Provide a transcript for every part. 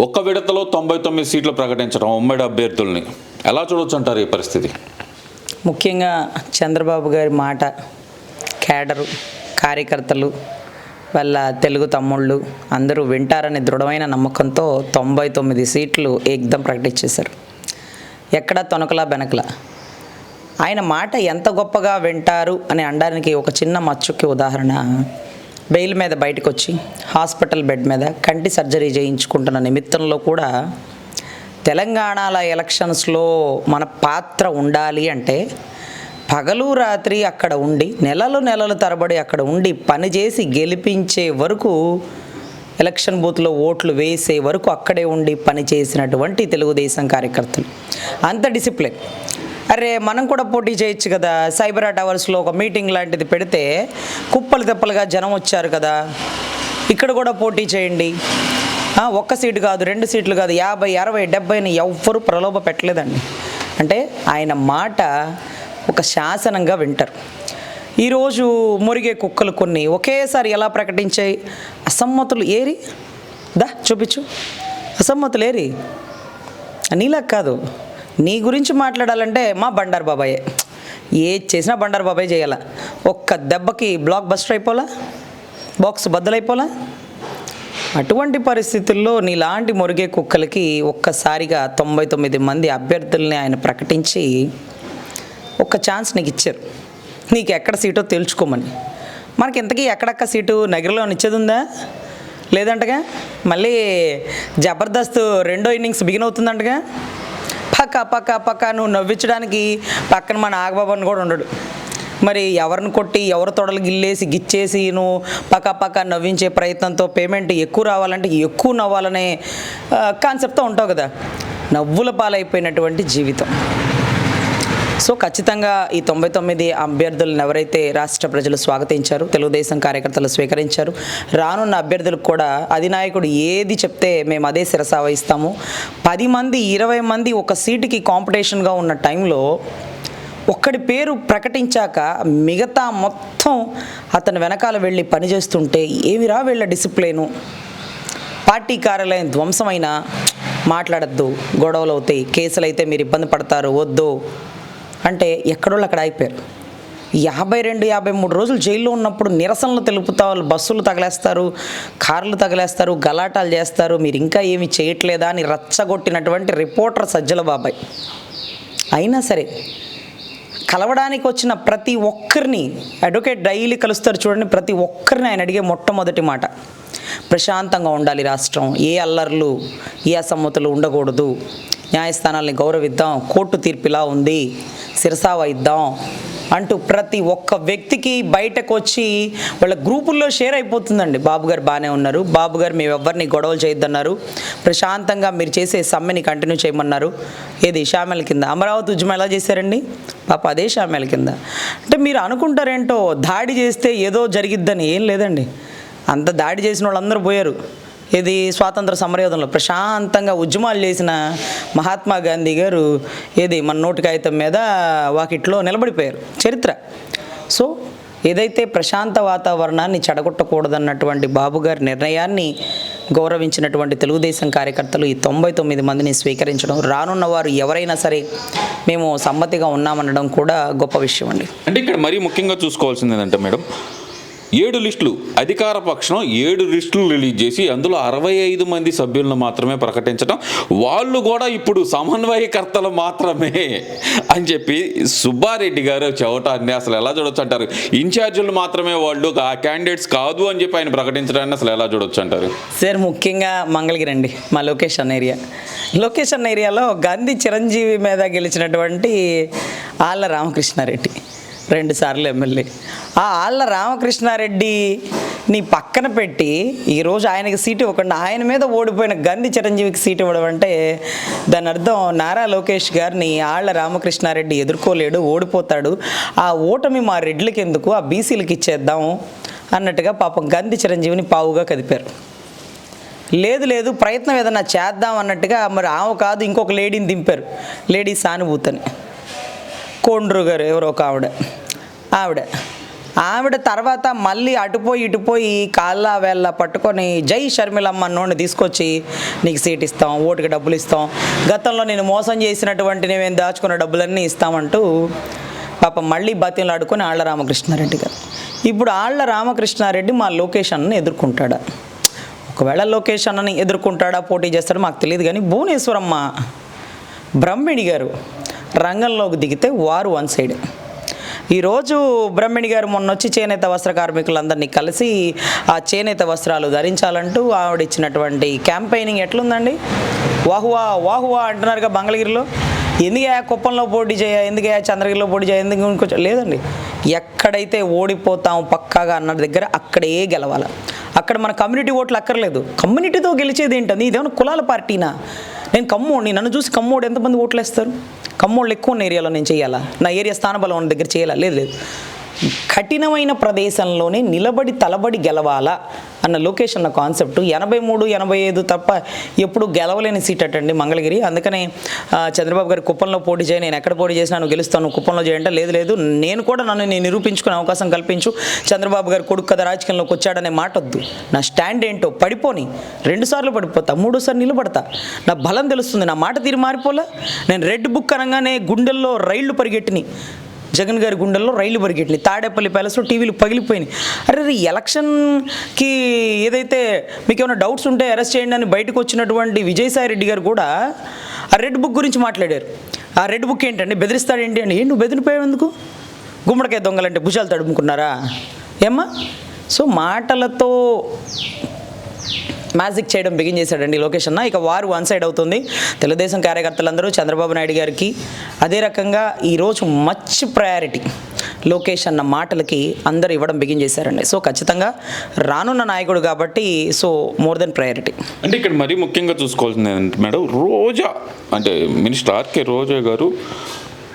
ఒక్క విడతలో తొంభై తొమ్మిది సీట్లు ప్రకటించడం ఉమ్మడి అభ్యర్థుల్ని ఎలా చూడొచ్చు అంటారు ఈ పరిస్థితి? ముఖ్యంగా చంద్రబాబు గారి మాట కేడరు కార్యకర్తలు వాళ్ళ తెలుగు తమ్ముళ్ళు అందరూ వింటారనే దృఢమైన నమ్మకంతో తొంభై తొమ్మిది సీట్లు ఏకదం ప్రకటించేశారు. ఎక్కడ తొనకలా బెనకలా? ఆయన మాట ఎంత గొప్పగా వింటారు అని అనడానికి ఒక చిన్న మచ్చుకి ఉదాహరణ బెయిల్ మీద బయటకు వచ్చి హాస్పిటల్ బెడ్ మీద కంటి సర్జరీ చేయించుకుంటున్న నిమిత్తంలో కూడా తెలంగాణల ఎలక్షన్స్లో మన పాత్ర ఉండాలి అంటే పగలు రాత్రి అక్కడ ఉండి నెలలు నెలలు తరబడి అక్కడ ఉండి పనిచేసి గెలిపించే వరకు ఎలక్షన్ బూత్లో ఓట్లు వేసే వరకు అక్కడే ఉండి పనిచేసినటువంటి తెలుగుదేశం కార్యకర్తలు. అంత డిసిప్లిన్. అరే మనం కూడా పోటీ చేయొచ్చు కదా. సైబరా టవర్స్లో ఒక మీటింగ్ లాంటిది పెడితే కుప్పలు తెప్పలుగా జనం వచ్చారు కదా. ఇక్కడ కూడా పోటీ చేయండి. ఒక్క సీటు కాదు రెండు సీట్లు కాదు యాభై అరవై డెబ్బైని ఎవ్వరూ ప్రలోభ పెట్టలేదండి. అంటే ఆయన మాట ఒక శాసనంగా వింటారు. ఈరోజు మురిగే కుక్కలు కొన్ని ఒకేసారి ఎలా ప్రకటించాయి? అసమ్మతులు ఏరి? దా చూపించు. అసమ్మతులు ఏరి? నీలా కాదు. నీ గురించి మాట్లాడాలంటే మా బండారు బాబాయే. ఏది చేసినా బండారు బాబాయ్ చేయాల? ఒక్క దెబ్బకి బ్లాక్ బస్టర్ అయిపోలా? బాక్స్ బద్దలైపోలా? అటువంటి పరిస్థితుల్లో నీలాంటి మురిగే కుక్కలకి ఒక్కసారిగా తొంభై తొమ్మిది మంది అభ్యర్థుల్ని ఆయన ప్రకటించి ఒక్క ఛాన్స్ నీకు ఇచ్చారు. నీకు ఎక్కడ సీటో తేల్చుకోమని మనకి ఇంతకీ ఎక్కడక్క సీటు? నగరంలో ఇచ్చేది ఉందా లేదంటగా? మళ్ళీ జబర్దస్త్ రెండో ఇన్నింగ్స్ బిగిన్ అవుతుందంటగా? పక్క పక్క పక్క నువ్వు నవ్వించడానికి పక్కన మన ఆగబాబు కూడా ఉండడు. మరి ఎవరిని కొట్టి ఎవరి తొడలు గిల్లేసి గిచ్చేసి నువ్వు పక్క పక్క నవ్వించే ప్రయత్నంతో పేమెంట్ ఎక్కువ రావాలంటే ఎక్కువ నవ్వాలనే కాన్సెప్ట్తో ఉంటావు కదా. నవ్వుల పాలైపోయినటువంటి జీవితం. సో ఖచ్చితంగా ఈ తొంభై తొమ్మిది అభ్యర్థులను ఎవరైతే రాష్ట్ర ప్రజలు స్వాగతించారు తెలుగుదేశం కార్యకర్తలు స్వీకరించారు రానున్న అభ్యర్థులకు కూడా అధినాయకుడు ఏది చెప్తే మేము అదే శిరస వహిస్తాము. పది మంది ఇరవై మంది ఒక సీటుకి కాంపిటీషన్గా ఉన్న టైంలో ఒక్కడి పేరు ప్రకటించాక మిగతా మొత్తం అతను వెనకాల వెళ్ళి పనిచేస్తుంటే ఏమిరా వీళ్ళ డిసిప్లిను? పార్టీ కార్యాలయం ధ్వంసమైనా మాట్లాడద్దు గొడవలు అవుతాయి కేసులు అయితే మీరు ఇబ్బంది పడతారు వద్దు. అంటే ఎక్కడోళ్ళు అక్కడ అయిపోయారు యాభై రెండు యాభై మూడు రోజులు జైల్లో ఉన్నప్పుడు నిరసనలు తెలుపుతా వాళ్ళు బస్సులు తగలేస్తారు కార్లు తగలేస్తారు గలాటాలు చేస్తారు మీరు ఇంకా ఏమి చేయట్లేదా అని రచ్చగొట్టినటువంటి రిపోర్టర్ సజ్జల బాబాయ్. అయినా సరే కలవడానికి వచ్చిన ప్రతి ఒక్కరిని అడ్వకేట్ డైలీ కలుస్తారు చూడండి ప్రతి ఒక్కరిని ఆయన అడిగే మొట్టమొదటి మాట ప్రశాంతంగా ఉండాలి రాష్ట్రం ఏ అల్లర్లు ఏ అసమ్మతులు ఉండకూడదు న్యాయస్థానాల్ని గౌరవిద్దాం కోర్టు తీర్పు ఇలా ఉంది శిరసా ఇద్దాం అంటూ ప్రతి ఒక్క వ్యక్తికి బయటకు వచ్చి వాళ్ళ గ్రూపుల్లో షేర్ అయిపోతుందండి. బాబు గారు బాగానే ఉన్నారు. బాబు గారు మేము ఎవరిని గొడవలు చేయొద్దన్నారు. ప్రశాంతంగా మీరు చేసే సమ్మెని కంటిన్యూ చేయమన్నారు. ఏది షామెల కింద? అమరావతి ఉద్యమం ఎలా చేశారండి? పాప అదే షామెల కింద. అంటే మీరు అనుకుంటారేంటో దాడి చేస్తే ఏదో జరిగిద్దని ఏం లేదండి. అంత దాడి చేసిన వాళ్ళందరూ పోయారు. ఇది స్వాతంత్ర సమరయోధంలో ప్రశాంతంగా ఉద్యమాలు చేసిన మహాత్మా గాంధీ గారు ఏది మన నోటి కాగితం మీద వాకిట్లో నిలబడిపోయారు. చరిత్ర. సో ఏదైతే ప్రశాంత వాతావరణాన్ని చెడగొట్టకూడదన్నటువంటి బాబు గారి నిర్ణయాన్ని గౌరవించినటువంటి తెలుగుదేశం కార్యకర్తలు ఈ తొంభై తొమ్మిది మందిని స్వీకరించడం రానున్న వారు ఎవరైనా సరే మేము సమ్మతిగా ఉన్నామనడం కూడా గొప్ప విషయం అండి. అంటే ఇక్కడ మరీ ముఖ్యంగా చూసుకోవాల్సింది ఏంటంటే మేడం ఏడు లిస్టులు. అధికార పక్షం ఏడు లిస్టులు రిలీజ్ చేసి అందులో అరవై ఐదు మంది సభ్యులను మాత్రమే ప్రకటించడం వాళ్ళు కూడా ఇప్పుడు సమన్వయకర్తలు మాత్రమే అని చెప్పి సుబ్బారెడ్డి గారు చెవటాన్ని అసలు ఎలా చూడొచ్చు అంటారు? ఇన్ఛార్జీలు మాత్రమే వాళ్ళు ఆ క్యాండిడేట్స్ కాదు అని చెప్పి ఆయన ప్రకటించడాన్ని అసలు ఎలా చూడొచ్చు అంటారు? సార్ ముఖ్యంగా మంగళగిరి అండి మా లొకేషన్ ఏరియా. లొకేషన్ ఏరియాలో గాంధీ చిరంజీవి మీద గెలిచినటువంటి ఆళ్ళ రామకృష్ణారెడ్డి. రెండుసార్లు ఎమ్మెల్యే. ఆ ఆళ్ళ రామకృష్ణారెడ్డి నీ పక్కన పెట్టి ఈరోజు ఆయనకి సీటు ఇవ్వకుండా ఆయన మీద ఓడిపోయిన గంధి చిరంజీవికి సీటు ఇవ్వడం అంటే దాని అర్థం నారా లోకేష్ గారిని ఆళ్ళ రామకృష్ణారెడ్డి ఎదుర్కోలేడు ఓడిపోతాడు. ఆ ఓటమి మా రెడ్లకి ఎందుకు ఆ బీసీలకి ఇచ్చేద్దాం అన్నట్టుగా పాపం గంధి చిరంజీవిని పావుగా కదిపారు. లేదు లేదు ప్రయత్నం ఏదన్నా చేద్దాం అన్నట్టుగా మరి ఆమె కాదు ఇంకొక లేడీని దింపారు. లేడీ సానుభూతని. కోండ్రు గారు ఎవరో ఒక ఆవిడ. ఆవిడ. ఆవిడ తర్వాత మళ్ళీ అటుపోయి ఇటుపోయి కాళ్ళ వేళ్ళ పట్టుకొని జై షర్మిలమ్మ నోడిని తీసుకొచ్చి నీకు సీట్ ఇస్తాం ఓటుకి డబ్బులు ఇస్తాం. గతంలో నేను మోసం చేసినటువంటి నేను దాచుకున్న డబ్బులన్నీ ఇస్తామంటూ పాపం మళ్ళీ బతిలు ఆడుకొని ఆళ్ళ రామకృష్ణారెడ్డి గారు. ఇప్పుడు ఆళ్ళ రామకృష్ణారెడ్డి మా లొకేషన్ని ఎదుర్కొంటాడా? ఒకవేళ లోకేష్ అన్నని ఎదుర్కొంటాడా పోటీ చేస్తాడో మాకు తెలియదు కానీ భువనేశ్వరమ్మ బ్రహ్మిణి గారు రంగంలోకి దిగితే వారు వన్ సైడ్. ఈరోజు బ్రహ్మిణి గారు మొన్న వచ్చి చేనేత వస్త్ర కార్మికులందరినీ కలిసి ఆ చేనేత వస్త్రాలు ధరించాలంటూ ఆవిడ ఇచ్చినటువంటి క్యాంపెయినింగ్ ఎట్లుందండి? వాహువా వాహువా అంటున్నారుగా బంగళగిరిలో ఎందుకే కుప్పంలో పోటీ చేయ ఎందుకే చంద్రగిరిలో పోటీ చేయ ఎందుకు ఇంకొంచెం లేదండి. ఎక్కడైతే ఓడిపోతాం పక్కాగా అన్న దగ్గర అక్కడే గెలవాలి. అక్కడ మన కమ్యూనిటీ ఓట్లు అక్కర్లేదు. కమ్యూనిటీతో గెలిచేది ఏంటని ఇదేమన్నా కులాల పార్టీనా? నేను కమ్మోడిని నన్ను చూసి కమ్మోడు ఎంతమంది ఓట్లు వేస్తారు కమ్మోళ్ళు ఎక్కువ ఉన్న ఏరియాలో నేను చేయాలా? నా ఏరియా స్థానబలం ఉన్న దగ్గర చేయాలా? లేదు లేదు. కఠినమైన ప్రదేశంలోనే నిలబడి తలబడి గెలవాలా అన్న లొకేషన్ అన్న కాన్సెప్ట్. ఎనభై మూడు ఎనభై ఐదు తప్ప ఎప్పుడు గెలవలేని సీట్ అటండి మంగళగిరి. అందుకనే చంద్రబాబు గారి కుప్పంలో పోటీ చేయి నేను ఎక్కడ పోటీ చేసినా నువ్వు గెలుస్తాను కుప్పంలో చేయంటే లేదు లేదు. నేను కూడా నన్ను నేను నిరూపించుకునే అవకాశం కల్పించు. చంద్రబాబు గారి కొడుకు కదా రాజకీయంలోకి వచ్చాడనే మాట వద్దు. నా స్టాండ్ ఏంటో పడిపోని. రెండుసార్లు పడిపోతా మూడోసారి నిలబడతా. నా బలం తెలుస్తుంది నా మాట తీరు మారిపోలే? నేను రెడ్ బుక్ అనగానే గుండెల్లో రైళ్ళు పరిగెట్టినాయి జగన్ గారి గుండెల్లో రైలు పరిగెట్టినాయి తాడేపల్లి ప్యాలెస్లో టీవీలు పగిలిపోయినాయి. అరే ఎలక్షన్కి ఏదైతే మీకు ఏమైనా డౌట్స్ ఉంటే అరెస్ట్ చేయండి అని బయటకు వచ్చినటువంటి విజయసాయి రెడ్డి గారు కూడా ఆ రెడ్ బుక్ గురించి మాట్లాడారు. ఆ రెడ్ బుక్ ఏంటండి? బెదిరిస్తాడు ఏంటి అండి నువ్వు బెదిరిపోయావు ఎందుకు? గుమ్మడికాయ దొంగలంటే భుజాలు తడుముకున్నారా? ఏమ్మా? సో మాటలతో మ్యాజిక్ చేయడం బిగిన్ చేశాడండి లోకేష్ అన్న. ఇక వారు వన్ సైడ్ అవుతుంది. తెలుగుదేశం కార్యకర్తలందరూ చంద్రబాబు నాయుడు గారికి అదే రకంగా ఈరోజు మచ్ ప్రయారిటీ లోకేష్ అన్న మాటలకి అందరూ ఇవ్వడం బిగిన్ చేశారండి. సో ఖచ్చితంగా రానున్న నాయకుడు కాబట్టి సో మోర్ దెన్ ప్రయారిటీ అంటే ఇక్కడ మరీ ముఖ్యంగా చూసుకోవాల్సింది ఏంటంటే మేడం రోజా అంటే మినిస్టర్ ఆర్కే రోజా గారు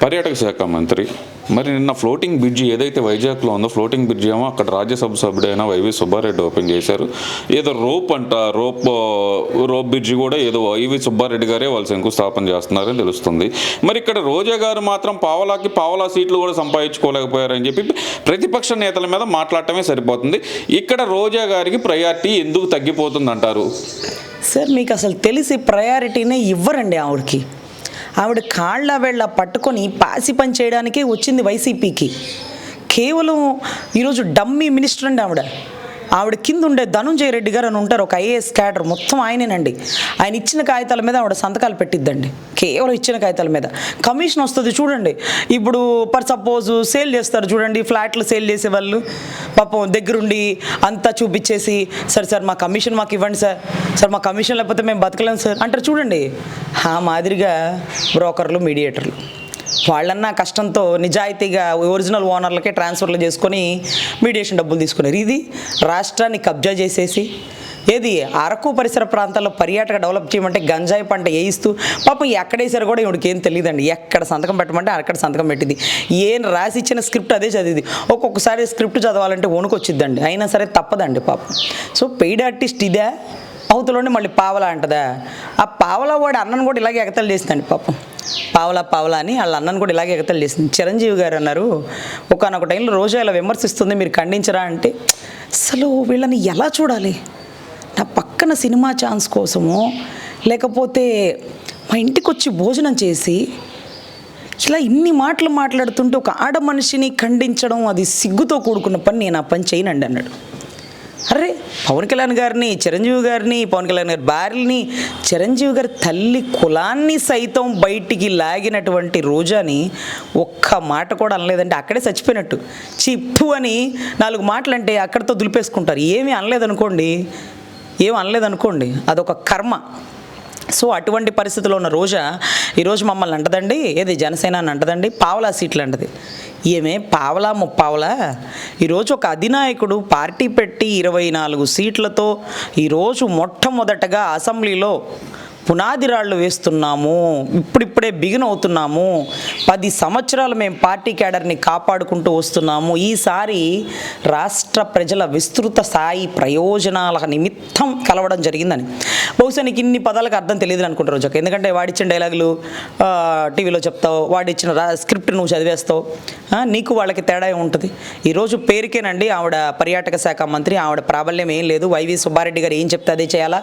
పర్యాటక శాఖ మంత్రి మరి నిన్న ఫ్లోటింగ్ బ్రిడ్జి ఏదైతే వైజాగ్లో ఉందో ఫ్లోటింగ్ బ్రిడ్జ్ ఏమో అక్కడ రాజ్యసభ సభ్యుడైన వైవి సుబ్బారెడ్డి ఓపెన్ చేశారు. ఏదో రోప్ అంట రోప్ రోప్ బ్రిడ్జి కూడా ఏదో వైవి సుబ్బారెడ్డి గారే వాళ్ళు శంకుస్థాపన చేస్తున్నారని తెలుస్తుంది. మరి ఇక్కడ రోజా గారు మాత్రం పావలాకి పావలా సీట్లు కూడా సంపాదించుకోలేకపోయారని చెప్పి ప్రతిపక్ష నేతల మీద మాట్లాడటమే సరిపోతుంది. ఇక్కడ రోజా గారికి ప్రయారిటీ ఎందుకు తగ్గిపోతుంది అంటారు సార్ మీకు అసలు తెలిసి ప్రయారిటీనే ఇవ్వరండి ఆవిడకి. ఆవిడ కాళ్ళ వేళ్ళ పట్టుకొని పాసి పని చేయడానికే వచ్చింది వైసీపీకి. కేవలం ఈరోజు డమ్మీ మినిస్టర్ అండి ఆవిడ. ఆవిడ కింద ఉండే ధనుంజయ రెడ్డి గారు అని ఉంటారు ఒక ఐఏఎస్ క్యాడర్. మొత్తం ఆయనేనండి. ఆయన ఇచ్చిన కాగితాల మీద ఆవిడ సంతకాలు పెట్టిద్దండి. కేవలం ఇచ్చిన కాగితాల మీద. కమిషన్ వస్తుంది చూడండి. ఇప్పుడు పర్ సపోజ్ సేల్ చేస్తారు చూడండి ఫ్లాట్లు సేల్ చేసే వాళ్ళు. పాపం దగ్గరుండి అంతా చూపించేసి సరే సార్ మా కమిషన్ మాకు ఇవ్వండి సార్. సార్ మా కమిషన్ లేకపోతే మేము బతకలేము సార్. అంటారు చూడండి. ఆ మాదిరిగా బ్రోకర్లు మీడియేటర్లు. వాళ్ళన్నా కష్టంతో నిజాయితీగా ఒరిజినల్ ఓనర్లకే ట్రాన్స్ఫర్లు చేసుకొని మీడియేషన్ డబ్బులు తీసుకున్నారు ఇది రాష్ట్రాన్ని కబ్జా చేసేసి ఏది అరకు పరిసర ప్రాంతాల్లో పర్యాటక డెవలప్ చేయమంటే గంజాయి పంట వేయిస్తూ పాపం ఎక్కడేసారు కూడా ఇవిడికి ఏం తెలియదండి. ఎక్కడ సంతకం పెట్టమంటే అక్కడ సంతకం పెట్టింది. ఏం రాసి ఇచ్చిన స్క్రిప్ట్ అదే చదివింది. ఒక్కొక్కసారి స్క్రిప్ట్ చదవాలంటే వణుకొచ్చిద్దండి. అయినా సరే తప్పదండి పాపం. సో పెయిడ్ ఆర్టిస్ట్ ఇదే? అవతలోనే మళ్ళీ పావలా అంటదా? ఆ పావలా వాడి అన్నను కూడా ఇలాగే ఎగతలు చేసిందండి పాపం. పావలా పావలా అని వాళ్ళ అన్నను కూడా ఇలాగే ఎగతలు చేసింది. చిరంజీవి గారు అన్నారు ఒకనొక టైంలో రోజా ఇలా విమర్శిస్తుంది మీరు ఖండించరా? అంటే అసలు వీళ్ళని ఎలా చూడాలి? నా పక్కన సినిమా ఛాన్స్ కోసమో లేకపోతే మా ఇంటికి వచ్చి భోజనం చేసి ఇలా ఇన్ని మాటలు మాట్లాడుతుంటే ఒక ఆడ మనిషిని ఖండించడం అది సిగ్గుతో కూడుకున్న పని నేను ఆ పని చేయనండి అన్నాడు. అరే పవన్ కళ్యాణ్ గారిని చిరంజీవి గారిని పవన్ కళ్యాణ్ గారి భార్యని చిరంజీవి గారి తల్లి కులాన్ని సైతం బయటికి లాగినటువంటి రోజాని ఒక్క మాట కూడా అనలేదంటే అక్కడే చచ్చిపోయినట్టు. చిప్పు అని నాలుగు మాటలు అంటే అక్కడితో దులిపేసుకుంటారు. ఏమీ అనలేదనుకోండి ఏం అనలేదనుకోండి అదొక కర్మ. సో అటువంటి పరిస్థితిలో ఉన్న రోజా ఈరోజు మమ్మల్ని అంటదండి ఏది జనసేన అని అంటదండి పావలా సీట్లు అంటది ఏమే పావలా ముప్పావలా? ఈరోజు ఒక అధినాయకుడు పార్టీ పెట్టి ఇరవై నాలుగు సీట్లతో ఈరోజు మొట్టమొదటగా అసెంబ్లీలో పునాది రాళ్ళు వేస్తున్నాము ఇప్పుడిప్పుడే బిగిన్ అవుతున్నాము. పది సంవత్సరాలు మేము పార్టీ క్యాడర్ని కాపాడుకుంటూ వస్తున్నాము. ఈసారి రాష్ట్ర ప్రజల విస్తృత స్థాయి ప్రయోజనాల నిమిత్తం కలవడం జరిగిందని. బహుశా నీకు ఇన్ని పదాలకు అర్థం తెలియదు అనుకుంటారు రోజు ఎందుకంటే వాడిచ్చిన డైలాగులు టీవీలో చెప్తావు వాడిచ్చిన స్క్రిప్ట్ నువ్వు చదివేస్తావు. నీకు వాళ్ళకి తేడా ఉంటుంది ఈరోజు పేరుకేనండి ఆవిడ పర్యాటక శాఖ మంత్రి ఆవిడ ప్రాబల్యం ఏం లేదు. వైవి సుబ్బారెడ్డి గారు ఏం చెప్తే అదే చేయాలా?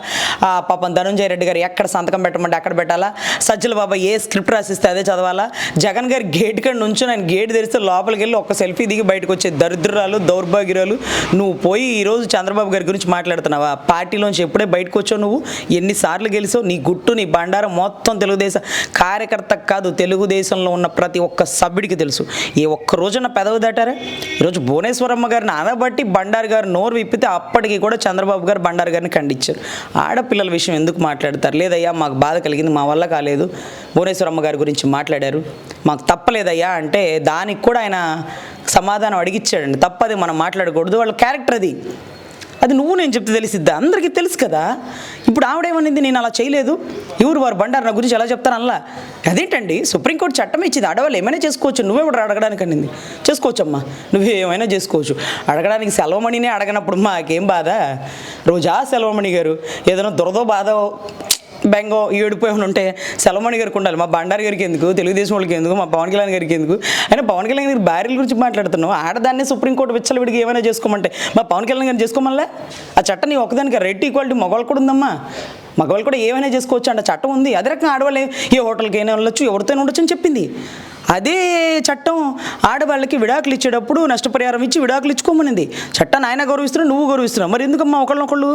ఆ పాపం ధనుంజయ రెడ్డి గారు ఎక్కడ సంతకం పెట్టమంటే అక్కడ పెట్టాలా? సజ్జల బాబా ఏ స్క్రిప్ట్ రాసిస్తే అదే చదవాలా? జగన్ గారి గేట్ కాడ నుంచి నేను గేట్ తెరిస్తే లోపలికి వెళ్ళి ఒక సెల్ఫీ దిగి బయటకు వచ్చే దరిద్రాలు దౌర్భాగ్యాలు నువ్వు పోయి ఈరోజు చంద్రబాబు గారి గురించి మాట్లాడుతున్నావా? పార్టీలోంచి ఎప్పుడే బయటకు వచ్చావు నువ్వు? ఎన్నిసార్లు గెలిచావు? నీ గుట్టు నీ బండారం మొత్తం తెలుగుదేశం. కార్యకర్త కాదు తెలుగుదేశంలో ఉన్న ప్రతి ఒక్క సభ్యుడికి తెలుసు. ఏ ఒక్క రోజున పెదవి దాటారా? ఈరోజు భువనేశ్వరమ్మ గారిని అనబట్టి బండారు గారు నోరు విప్పితే అప్పటికి కూడా చంద్రబాబు గారు బండారు గారిని ఖండించారు. ఆడపిల్లల విషయం ఎందుకు మాట్లాడతారు? లేదయ్యా మాకు బాధ కలిగింది మా వల్ల కాలేదు. భువనేశ్వరమ్మ గారి గురించి మాట్లాడారు. మాకు తప్పలేదయ్యా అంటే దానికి కూడా ఆయన సమాధానం అడిగిచ్చాడండి. తప్పది మనం మాట్లాడకూడదు వాళ్ళ క్యారెక్టర్ అది. అది నువ్వు నేను చెప్తే తెలిసిద్దా? అందరికీ తెలుసు కదా. ఇప్పుడు ఆవిడేమనింది నేను అలా చేయలేదు. ఎవరు వారు బండారు నా గురించి ఎలా చెప్తాను అలా అదేంటండి? సుప్రీంకోర్టు చట్టం ఇచ్చింది. ఆడవాళ్ళు ఏమైనా చేసుకోవచ్చు. నువ్వే కూడా అడగడానికి అనింది. చేసుకోవచ్చమ్మా. నువ్వు ఏమైనా చేసుకోవచ్చు. అడగడానికి సెలవుమణినే అడగనప్పుడు మాకేం బాధ? రోజా సెలవుమణి గారు ఏదైనా దురదో బాధో బెంగో ఏడుపు ఏమైనా ఉంటే సెలవుమణి గారికి ఉండాలి. మా బండారు గారికి ఎందుకు? తెలుగుదేశం వాళ్ళకి ఎందుకు? మా పవన్ కళ్యాణ్ గారికి ఎందుకు? అయినా పవన్ కళ్యాణ్ గారి భార్యల గురించి మాట్లాడుతున్నావు. ఆడదాన్ని సుప్రీంకోర్టు విచ్చలవిడికి ఏమైనా చేసుకోమంటే మా పవన్ కళ్యాణ్ గారిని చేసుకోమల్లా ఆ చట్టం నీ ఒకదానికి రెడ్ ఈక్వాలిటీ మగవాళ్ళు కూడా ఉందమ్మా. మగవాళ్ళు కూడా ఏమైనా చేసుకోవచ్చు అంటే. చట్టం ఉంది. అదే రకంగా ఆడవాళ్ళు ఏ హోటల్కి అయినా వెళ్ళొచ్చు ఎవరితోనే ఉండొచ్చు అని చెప్పింది. అదే చట్టం ఆడవాళ్ళకి విడాకులు ఇచ్చేటప్పుడు నష్టపరిహారం ఇచ్చి విడాకులు ఇచ్చుకోమనింది. చట్టాన్ని ఆయన గౌరవిస్తున్నాడు నువ్వు గౌరవిస్తున్నావు. మరి ఎందుకమ్మా ఒకళ్ళనొకళ్ళు?